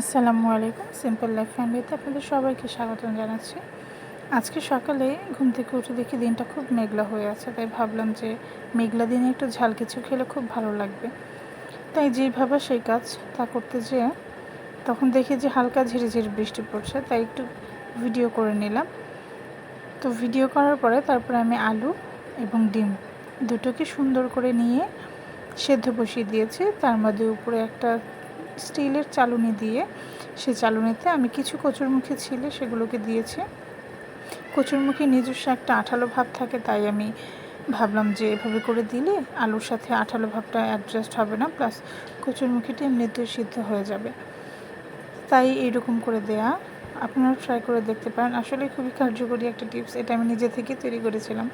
আসসালামু আলাইকুম simple life ফ্যামিলিতে আপনাদের সবাইকে স্বাগতম জানাচ্ছি। আজকে সকালে ঘুম থেকে উঠে দেখি দিনটা খুব মেঘলা হয়ে আছে, তাই ভাবলাম যে মেঘলা দিনে একটু ঝাল কিছু খেলে খুব ভালো লাগবে। তাই যেই ভাবা সেই কাজ তা করতে যেয়ে তখন দেখি যে হালকা ঝিরে ঝিরে বৃষ্টি পড়ছে, তাই একটু ভিডিও করে নিলাম। তো ভিডিও করার পরে তারপরে আমি আলু এবং ডিম দুটোকে সুন্দর করে নিয়ে সেদ্ধ বসিয়ে দিয়েছি। তার মধ্যে উপরে একটা স্টিলের চালুনি দিয়ে, সে চালুনিতে আমি কিছু কচুরমুখী ছিলে সেগুলোকে দিয়েছি। কচুরমুখী নিজস্ব একটা আঠালো ভাব থাকে, তাই আমি ভাবলাম যে এভাবে করে দিলে আলুর সাথে আঠালো ভাবটা অ্যাডজাস্ট হবে না প্লাস কচুরমুখীটা এমনিতেও সিদ্ধ হয়ে যাবে। তাই এইরকম করে দেয়া। আপনারা ট্রাই করে দেখতে পারেন। আসলে খুবই কার্যকরী একটা টিপস এটা আমি নিজে থেকে তৈরি করেছিলাম।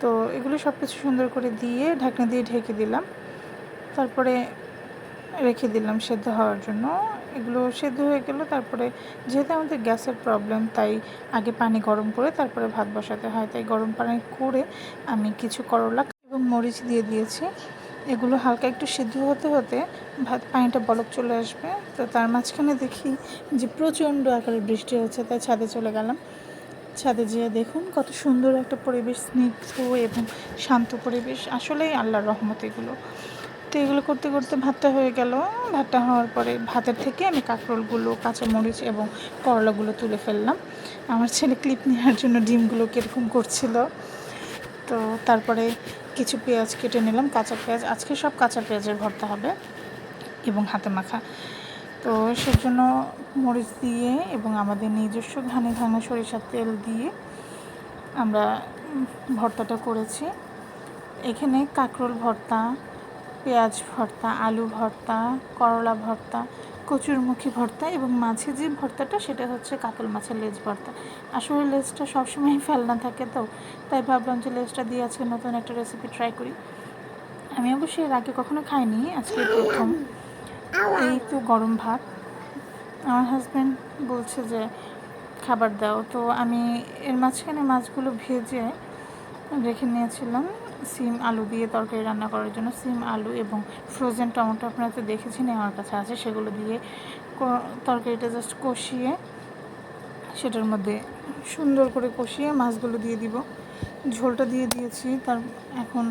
তো এগুলো সব কিছু সুন্দর করে দিয়ে ঢাকনা দিয়ে ঢেকে দিলাম। তারপরে রেখে দিলাম সেদ্ধ হওয়ার জন্য। এগুলো সেদ্ধ হয়ে গেলো, তারপরে যেহেতু আমাদের গ্যাসের প্রবলেম, তাই আগে পানি গরম করে তারপরে ভাত বসাতে হয়। তাই গরম পানি করে আমি কিছু করলা এবং মরিচ দিয়ে দিয়েছি। এগুলো হালকা একটু সিদ্ধ হতে হতে ভাত পানিটা বলক চলে আসবে। তো তার মাঝখানে দেখি যে প্রচণ্ড আকারে বৃষ্টি হচ্ছে, তাই ছাদে চলে গেলাম। ছাদে যেয়ে দেখুন কত সুন্দর একটা পরিবেশ, স্নিগ্ধ এবং শান্ত পরিবেশ। আসলেই আল্লাহর রহমত এগুলো। তো এগুলো করতে করতে ভাতটা হয়ে গেল। ভাতটা হওয়ার পরে ভাতের থেকে আমি কাঁকরোলগুলো, কাঁচামরিচ এবং করলাগুলো তুলে ফেললাম। আমার ছেলে ক্লিপ নেওয়ার জন্য ডিমগুলো কীরকম করছিল। তো তারপরে কিছু পেঁয়াজ কেটে নিলাম, কাঁচা পেঁয়াজ। আজকে সব কাঁচা পেঁয়াজের ভর্তা হবে এবং হাতে মাখা। তো সেজন্য মরিচ দিয়ে এবং আমাদের নিজস্ব ঘানে ঘানা সরিষার তেল দিয়ে আমরা ভর্তাটা করেছি। এখানে কাঁকরোল ভর্তা পেঁয়াজ ভর্তা, আলু ভর্তা, করলা ভর্তা কচুরমুখী ভর্তা এবং মাছে যে ভর্তাটা সেটা হচ্ছে কাতল মাছের লেজ ভর্তা। আসলে লেজটা সবসময় ফেলনা থাকে তো, তাই ভাবলাম যে লেজটা দিয়ে আজকে নতুন একটা রেসিপি ট্রাই করি। আমি অবশ্যই এর আগে কখনো খাইনি, আজকে প্রথম। এই তো গরম ভাত। আমার হাজব্যান্ড বলছে যে, খাবার দাও। তো আমি এর মাঝখানে মাছগুলো ভেজে রেখে নিয়েছিলাম। সিম আলু দিয়ে তরকারি রান্না করার জন্য সিম আলু এবং ফ্রোজেন টমেটো আপনারা তো দেখেছেন আমার কাছে আছে। সেগুলো দিয়ে তরকারিটা জাস্ট কষিয়ে সেটার মধ্যে সুন্দর করে কষিয়ে মাছগুলো দিয়ে দিব। ঝোলটা দিয়ে দিয়েছি। তার, এখন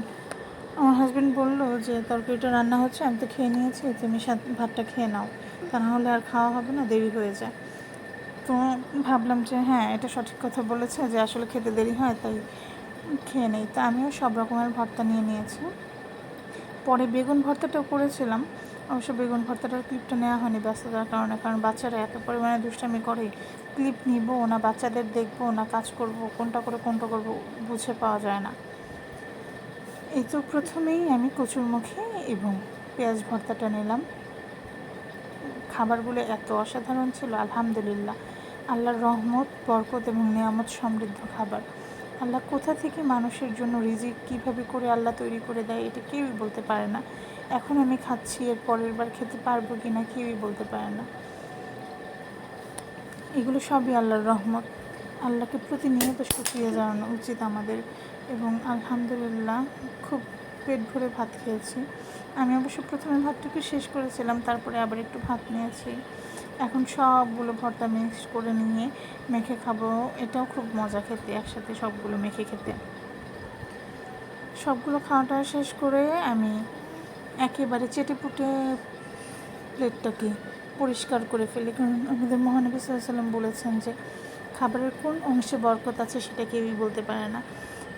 আমার হাজব্যান্ড বলল যে, তরকারিটা রান্না হচ্ছে, আমি তো খেয়ে নিয়েছি, তুমি ভাতটা খেয়ে নাও। তা নাহলে আর খাওয়া হবে না, দেরি হয়ে যায়। তো ভাবলাম যে হ্যাঁ এটা সঠিক কথা বলেছে যে, আসলে খেতে দেরি হয়, তাই খেয়ে নেই। তা আমিও সব রকমের ভর্তা নিয়ে নিয়েছি। পরে বেগুন ভর্তাটাও করেছিলাম। অবশ্য বেগুন ভর্তাটার ক্লিপটা নেওয়া হয়নি ব্যস্ততার কারণে, কারণ বাচ্চারা এত পরিমাণে দুষ্টামি করে, ক্লিপ নিব না, বাচ্চাদের দেখব না, কাজ করব, কোনটা করে কোনটা করব বুঝে পাওয়া যায় না। এই তো প্রথমেই আমি কচুরমুখী এবং পেঁয়াজ ভর্তাটা নিলাম। খাবারগুলো এত অসাধারণ ছিল, আলহামদুলিল্লাহ। আল্লাহর রহমত, বরকত এবং নিয়ামত সমৃদ্ধ খাবার। আল্লাহ কোথা থেকে মানুষের জন্য রিজিক কীভাবে করে আল্লাহ তৈরি করে দেয়, এটা কেউই বলতে পারে না। এখন আমি খাচ্ছি, এর পরের বার খেতে পারব কি না কেউই বলতে পারে না। এগুলো সবই আল্লাহর রহমত। আল্লাহকে প্রতিনিয়ত শুকিয়ে জানানো উচিত আমাদের এবং আলহামদুলিল্লাহ খুব পেট ভরে ভাত খেয়েছি। আমি অবশ্য প্রথমে ভাতটুকু শেষ করেছিলাম, তারপরে আবার একটু ভাত নিয়েছি। এখন সবগুলো ভর্তা মিক্স করে নিয়ে মেখে খাব। এটাও খুব মজা খেতে, একসাথে সবগুলো মেখে খেতে। সবগুলো খাওয়াটা শেষ করে আমি একেবারে চেটে পুটে প্লেটটাকে পরিষ্কার করে ফেলি। কারণ আমাদের মহানবী সাল্লাম বলেছেন যে, খাবারের কোন অংশে বরকত আছে সেটা কেউই বলতে পারে না।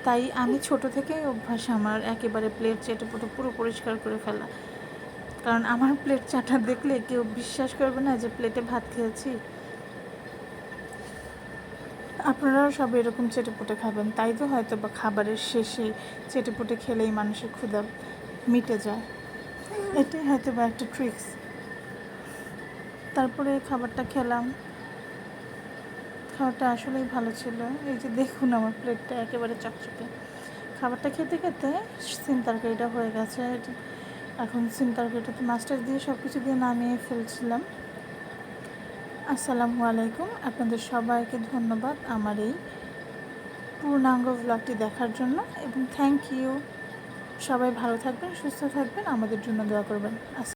তাই আমি ছোট থেকেই অভ্যাস আমার একেবারে প্লেট চেটে পুটে পুরো পরিষ্কার করে ফেলা। কারণ আমার প্লেট চাটা দেখলে কেউ বিশ্বাস করবে না যে প্লেটে ভাত খেয়েছি। আপনারাও সব এরকম চেটেপুটে খাবেন, তাই তো হয়তো বা খাবারের শেষে চেটেপুটে খেলেই মানুষের ক্ষুধা মিটে যায়। এটাই হয়তো বা একটা ট্রিক্স তারপরে খাবারটা খেলাম। খাবারটা আসলেই ভালো ছিল। এই যে দেখুন আমার প্লেটটা একেবারে চকচকে। খাবারটা খেতে খেতে সিম তরকারিটা হয়ে গেছে। এখন সিম তরকারিটাতে মাস্টার দিয়ে সব কিছু দিয়ে নামিয়ে ফেলছিলাম। আসসালামু আলাইকুম। আপনাদের সবাইকে ধন্যবাদ আমার এই পূর্ণাঙ্গ ব্লগটি দেখার জন্য এবং থ্যাংক ইউ সবাই ভালো থাকবেন, সুস্থ থাকবেন, আমাদের জন্য দোয়া করবেন।